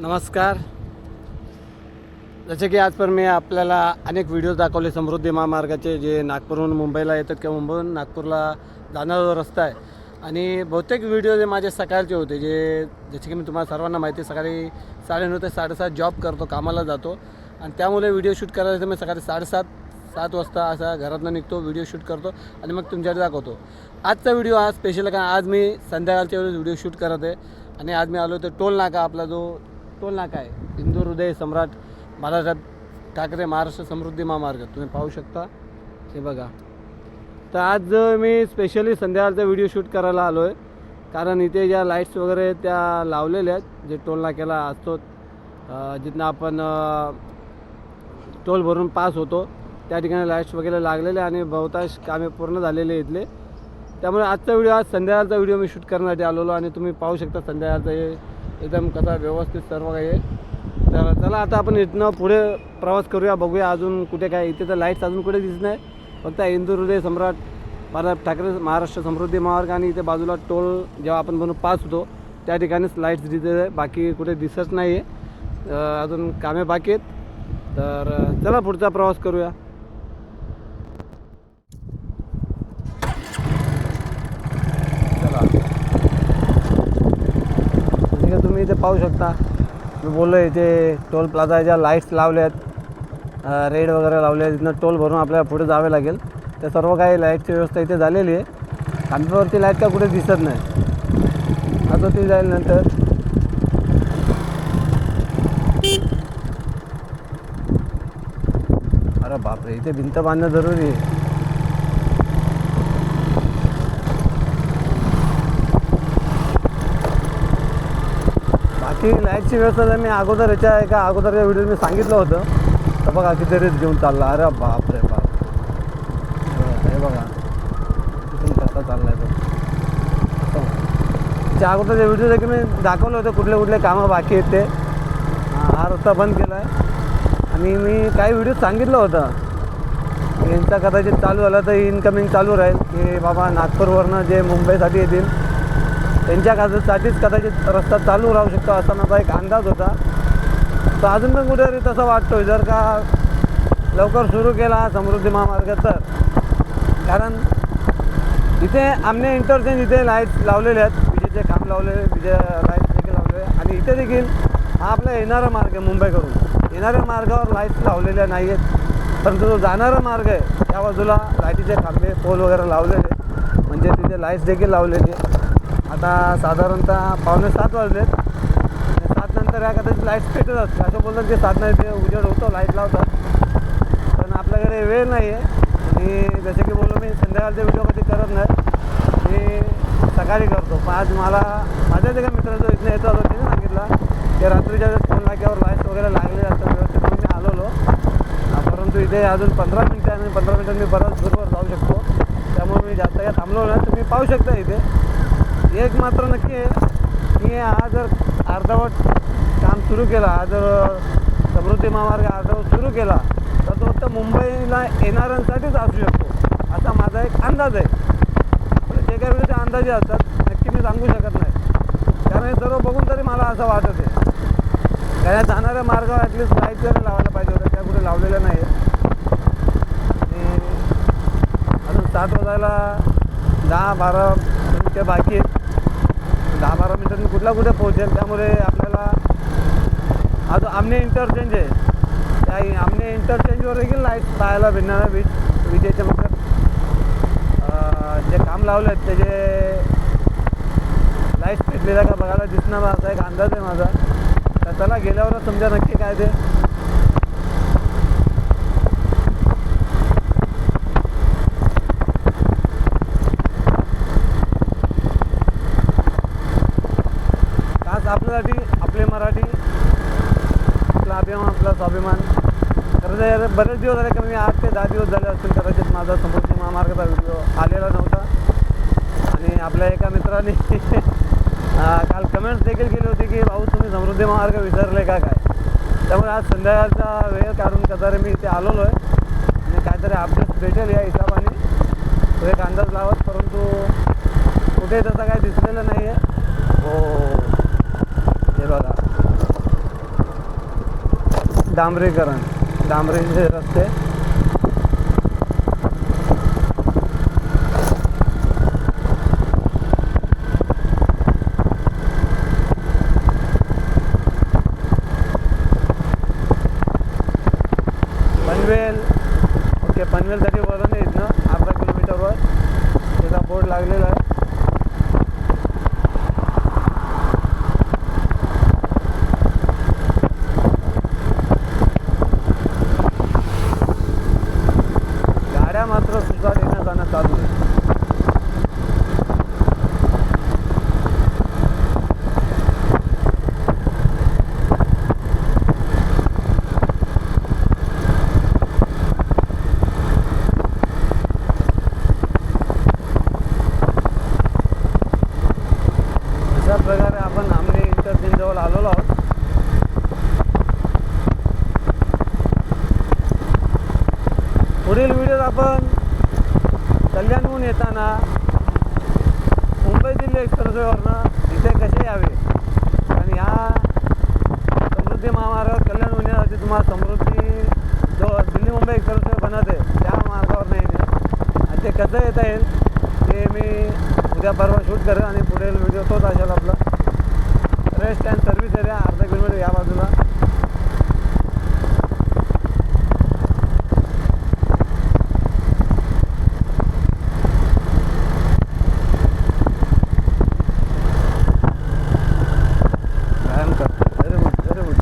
नमस्कार. जसे की आजपर्यंत मी आपल्याला अनेक व्हिडिओ दाखवले समृद्धी महामार्गाचे जे नागपूरहून मुंबईला येतात किंवा मुंबईहून नागपूरला जाणारा जो रस्ता आहे. आणि बहुतेक व्हिडिओ जे माझे सकाळचे होते जे जसे की मी तुम्हाला सर्वांना माहिती आहे, सकाळी साडेनऊ ते साडेसात जॉब करतो कामाला जातो. आणि त्यामुळे व्हिडिओ शूट करायला मी सकाळी साडेसात सात वाजता असा घरातनं निघतो व्हिडिओ शूट करतो आणि मग तुमच्याकडे दाखवतो. आजचा व्हिडिओ हा स्पेशल कारण आज मी संध्याकाळच्या वेळेस व्हिडिओ शूट करत आहे. आणि आज मी आलो तर टोल नाका आपला जो टोल नाका आहे हिंदू हृदय सम्राट बाळासाहेब ठाकरे महाराष्ट्र समृद्धी महामार्ग. तुम्ही पाहू शकता. हे बघा. तर आज मी स्पेशली संध्याकाळचा व्हिडिओ शूट करायला आलो आहे कारण इथे ज्या लाईट्स वगैरे त्या लावलेल्या आहेत जे टोल नाक्याला असतो जिथनं आपण टोल भरून पास होतो त्या ठिकाणी लाईट्स वगैरे लागलेले आणि बहुतांश कामे पूर्ण झालेले आहेत इथले. त्यामुळे आजचा व्हिडिओ आज संध्याकाळचा व्हिडिओ मी शूट करण्यासाठी आलेलो आणि तुम्ही पाहू शकता संध्याकाळचा हे एकदम कसा व्यवस्थित सर्व काही आहे. तर चला आता आपण इथनं पुढे प्रवास करूया बघूया अजून कुठे काय इथे तर लाईट्स अजून कुठे दिसत नाही. फक्त इंदूर हृदय सम्राट बाळासाहेब ठाकरे महाराष्ट्र समृद्धी महामार्ग आणि इथे बाजूला टोल जेव्हा आपण म्हणून पास होतो त्या ठिकाणीच लाईट्स दिसत आहे बाकी कुठे दिसत नाही आहे अजून कामे बाकी आहेत. तर चला पुढचा प्रवास करूया चला जसे का तुम्ही इथे पाहू शकता. मी बोललो इथे टोल प्लाझाच्या लाईट्स लावल्यात. रेड वगैरे लावले आहेत इथनं टोल भरून आपल्याला पुढे जावे लागेल. त्या सर्व काही लाईटची व्यवस्था इथे झालेली आहे. खांब्यावरती लाइट का कुठे दिसत नाही. आता ती जाईल नंतर. अरे बापरे इथे भिंत बांधणं जरुरी आहे. की लाईटची व्यवस्था मी अगोदर याच्या एका अगोदरच्या व्हिडिओ मी सांगितलं होतं. तर बघा किती घेऊन चालला. अरे बाप. रे बाप हे बघा. तिथून कसा चाललाय तो. त्याच्या अगोदरच्या व्हिडिओ देखील मी दाखवलं होतं कुठले कुठले कामं बाकी आहेत ते. हा हा रस्ता बंद केला आहे आणि मी काही व्हिडिओ सांगितलं होतं. यांचा कदाचित चालू झाला तर इन्कमिंग चालू राहील. की बाबा नागपूरवरनं जे मुंबईसाठी येतील त्यांच्या कासासाठीच कदाचित रस्ता चालू राहू शकतो असा माझा एक अंदाज होता. तर अजून पण कुठेतरी तसं वाटतोय. जर का लवकर सुरू केला समृद्धी महामार्ग तर. कारण इथे आमने इंटरचेंज इथे लाईट्स लावलेले आहेत. विजेचे खांब लावलेले विजे लाईट्स देखील लावलेले आणि इथे देखील हा आपला येणारा मार्ग आहे मुंबईकडून येणाऱ्या मार्गावर लाईट्स लावलेल्या नाही आहेत परंतु जो जाणारा मार्ग आहे त्या बाजूला लाईटीचे खांबे पोल वगैरे लावलेले म्हणजे तिथे लाईट्स देखील लावलेली आता साधारणतः पावणे सात वाजलेत. सात नंतर या कदाचित लाइट पेटत असते असं बोलतात की सात नाही ते उजेड होतो लाइट लावतात. पण आपल्याकडे वेळ नाही आहे आणि जसे की बोललो मी संध्याकाळचे व्हिडिओ कधी करत नाही मी सकाळी करतो. पण आज मला माझ्याच एका मित्राचा इथनं येतो होता त्याने सांगितलं. की रात्रीच्या वेळेस फोन नाक्यावर लाईट्स वगैरे लागले असतात व्यवस्थित म्हणून मी आलेलो. परंतु इथे अजून पंधरा मिनटं आणि पंधरा मिनटं मी बराच दूरवर जाऊ शकतो. त्यामुळे मी जास्त काय थांबलो नाही. तुम्ही पाहू शकता इथे. एक मात्र नक्की आहे. की हा जर अर्धवट काम सुरू केला हा जर समृद्धी महामार्ग अर्धवट सुरू केला तर तो फक्त मुंबईला येणाऱ्यांसाठीच असू शकतो. असा माझा एक अंदाज आहे. पण जे काही वेळेचे अंदाजे असतात नक्की मी सांगू शकत नाही. कारण हे सर्व बघून तरी मला असं वाटत आहे. कारण जाणाऱ्या मार्गावर ॲटलिस्ट लाइट जरी लावायला पाहिजे होतं त्या कुठे लावलेल्या नाही आणि अजून सात वाजायला दहा बारा मिनटं बाकी आहेत. दहा बारा मिनिटांनी कुठला कुठे पोहोचेल. त्यामुळे आपल्याला हा जो आमने इंटरचेंज आहे. त्या आमने इंटरचेंजवर देखील लाइट पाहायला भेटणार वीज विजेचे मतलब जे काम लावले आहेत त्याचे लाइट पेटलेल्या का बघायला दिसणार माझा एक अंदाज आहे माझा. तर त्याला गेल्यावरच तुमच्या नक्की काय ते खास आपल्यासाठी आपले मराठी आपला अभिमान स्वाभिमान. खरं तर बरेच दिवस झाले कमी आठ ते दहा दिवस झाले असतील कदाचित माझा समृद्धी महामार्गाचा व्हिडिओ आलेला नव्हता. आणि आपल्या एका मित्राने काल कमेंट्स देखील केली होती की भाऊ तुम्ही समृद्धी महामार्ग विसरले का काय? त्यामुळे आज संध्याकाळचा वेळ काढून कदारे मी इथे आलेलो आहे. आणि काहीतरी अपडेट भेटेल या हिशोबाने. तो एक अंदाज लावत परंतु कुठे तसं काही दिसलेलं नाही आहे हो. हो, हो हे बघा डांबरीकरण डांबरीचे रस्ते पनवेल ओके पनवेलसाठी वळण आहे इथनं अर्धा किलोमीटरवर त्याचा बोर्ड लागलेला आहे गाड्या मात्र सुद्धा येणं जाणं चालू आहे अशा प्रकारे आपण आमने इंटरचेंजजवळ आलेलो आहोत पुढील व्हिडिओत आपण कल्याणहून येताना मुंबई दिल्ली एक्सप्रेसवेवरनं इथे कसे यावे? आणि ह्या समृद्धी महामार्गावर कल्याण येण्यासाठी तुम्हाला समृद्धी जो दिल्ली मुंबई एक्सप्रेसवे बनत आहे त्या मार्गावर नाही आणि ते कसं येता येईल ते मी उद्या परवा शूट करेन आणि पुढील व्हिडिओ तोच असेल आपला. रेस्ट अँड सर्व्हिस एरिया अर्धा किलोमीटर या बाजूला व्यायाम करतो व्हेरी गुड व्हेरी गुड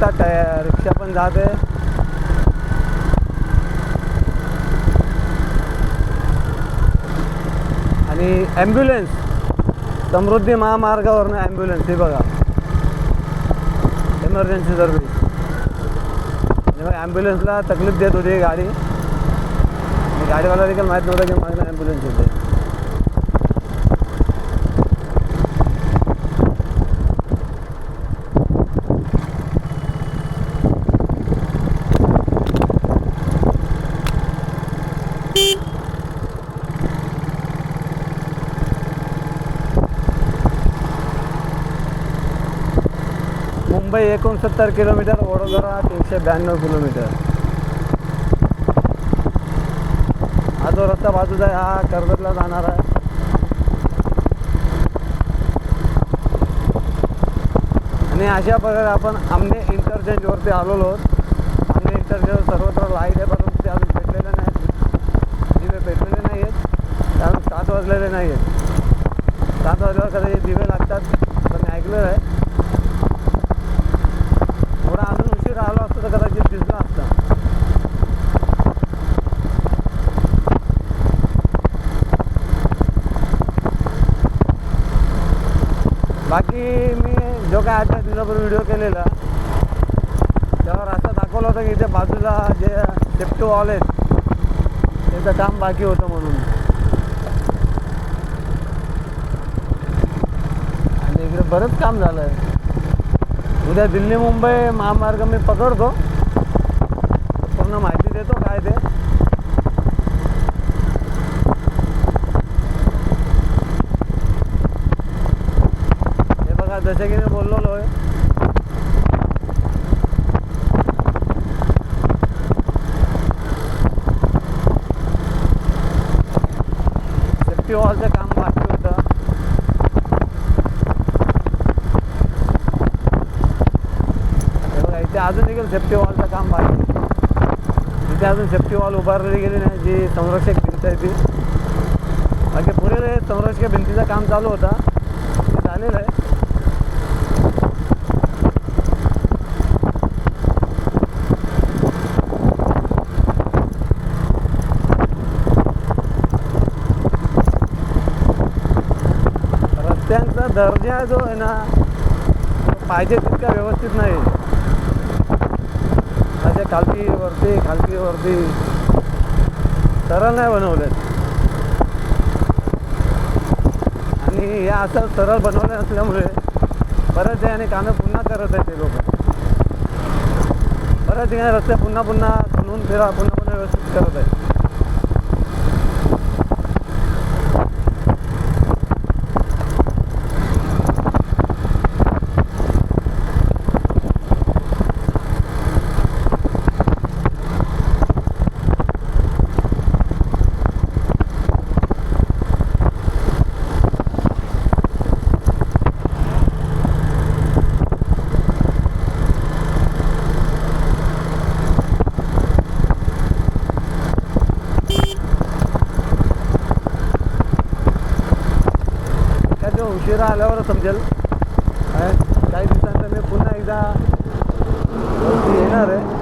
तर पाहू रिक्षा पण जाते आणि ॲम्ब्युलन्स समृद्धी महामार्गावरनं ॲम्ब्युलन्स हे बघा. एमर्जन्सी सर्व्हिस ॲम्ब्युलन्सला तकलीफ देत होती गाडी. गाडीवाला देखील माहीत नव्हतं की माझ्या ॲम्ब्युलन्स येते मुंबई एकोणसत्तर किलोमीटर वडोदरा तीनशे ब्याण्णव किलोमीटर. हा जो रस्ता बाजूचा आहे हा कर्जतला जाणार आहे. आणि अशा प्रकारे आपण आमने इंटरचेंजवरती आलेलो आहोत आमने इंटरचेंज सर्वत्र लाइट आहे परंतु ते अजून पेटलेले नाहीत दिवे पेटलेले नाही आहेत ते अजून सात वाजलेले नाही आहेत सात वाजल्यावर कदाचित दिवे लागतात असं मी ऐकलेलं आहे थोडा अजून उशीर आलो असतो तर कदाचित दिसला असता बाकी मी जो काय आठ दिवसापूर्वी व्हिडिओ त्यावर असं दाखवलं होतं की इथे बाजूला जे सेफ्टी वॉल आहेत त्याचं काम बाकी होतं म्हणून. आणि इकडे बरंच काम झालं आहे उद्या दिल्ली मुंबई महामार्ग मी पकडतो. पूर्ण माहिती देतो काय ते. हे बघा जसे की मी बोललेलो आहे हॉलचं काम बाकी होतं बघा इथे अजून देखील सेफ्टी वॉलचं काम बाकी इथे अजून सेफ्टी वॉल उभारली गेली नाही जी संरक्षक भिंत आहे ती बाकी पुढे संरक्षक भिंतीचं काम चालू होता झालेलं आहे रस्त्यांचा दर्जा जो आहे ना पाहिजे तितका व्यवस्थित नाही. माझ्या खालती वरती खालती वरती. सरळ नाही बनवले आणि या असं सरळ बनवले असल्यामुळे बऱ्याच आणि कामं पुन्हा करत आहेत ते लोक. बऱ्याच ठिकाणी रस्ते पुन्हा पुन्हा खणून फिरा पुन्हा पुन्हा व्यवस्थित करत आहेत त्या जो उशिरा आल्यावर समजेल. काय काही दिवसांतर मी पुन्हा एकदा येणार आहे.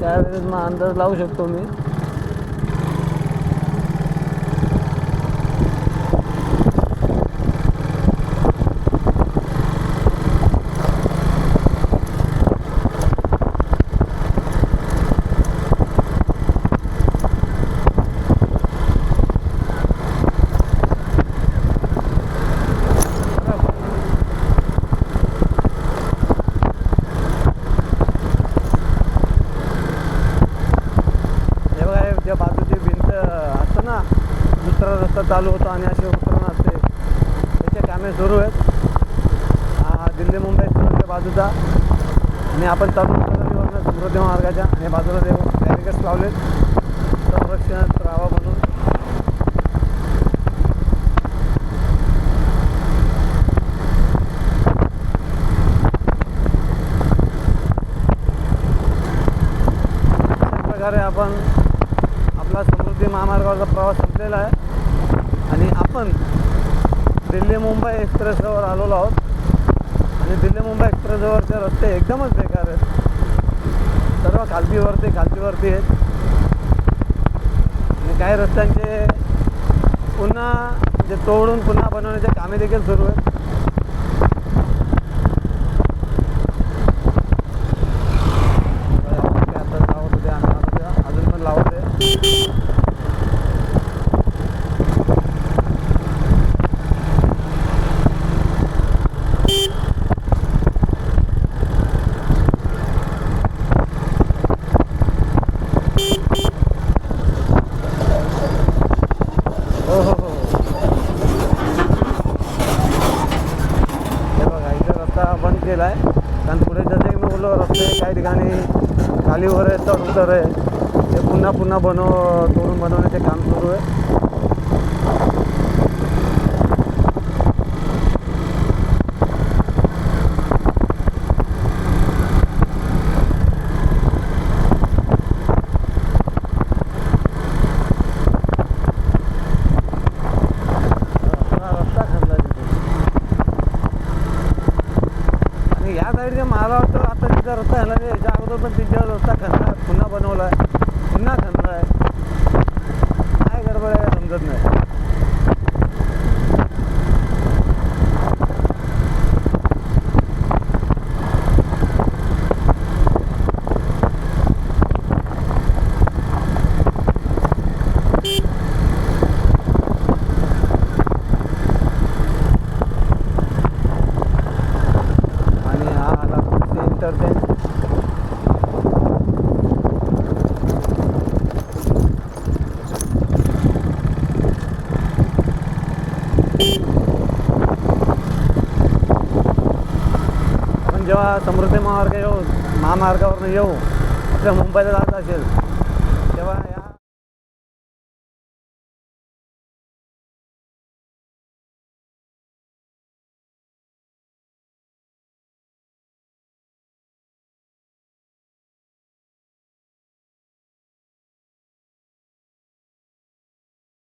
त्यावेळेस मग अंदाज लावू शकतो मी हे बघा हे त्या बाजूची भिंत असतं ना दुसरा रस्ता चालू होतो आणि असे उतरण असते त्याचे कामे सुरू आहेत हा दिल्ली मुंबई सुद्धा आणि आपण चालू वरनं समृद्धी मार्गाच्या आणि बाजूला देव बॅरिकेड्स लावलेत संरक्षणात राहावा म्हणून. अशा प्रकारे आपण आपला समृद्धी महामार्गावरचा प्रवास संपलेला आहे. आणि आपण दिल्ली मुंबई एक्सप्रेसवर आलेलो आहोत. म्हणजे दिल्ली मुंबई एक्सप्रेसवरचे रस्ते एकदमच बेकार आहेत. सर्व खालतीवरती खालतीवरती आहेत. आणि काही रस्त्यांचे पुन्हा म्हणजे तोडून पुन्हा बनवण्याचे कामे देखील सुरू आहेत ते आता लावत होते आणि लावत होते. अजून पण लावत आहे हो हो हो हे बघा इथे रस्ता बंद केला आहे. कारण पुढे जसे मी बोललो रस्ते काही ठिकाणी खाली वगैरे आहे चढ उतर आहे. ते पुन्हा पुन्हा बनव तोडून बनवण्याचे काम सुरू आहे हा रस्ता खणला तिथे आणि या साईडचे मला वाटतं आता तिचा रस्ता आहे ना ते याच्या अगोदर पण तिच्या रस्ता खणला पुन्हा बनवला आहे पुन्हा खणला आहे काय गडबड आहे समजत नाही आणि हा आला इंटरचेंज किंवा समृद्धी महामार्ग येऊ महामार्गावरून येऊ आपल्या मुंबईला जात असेल तेव्हा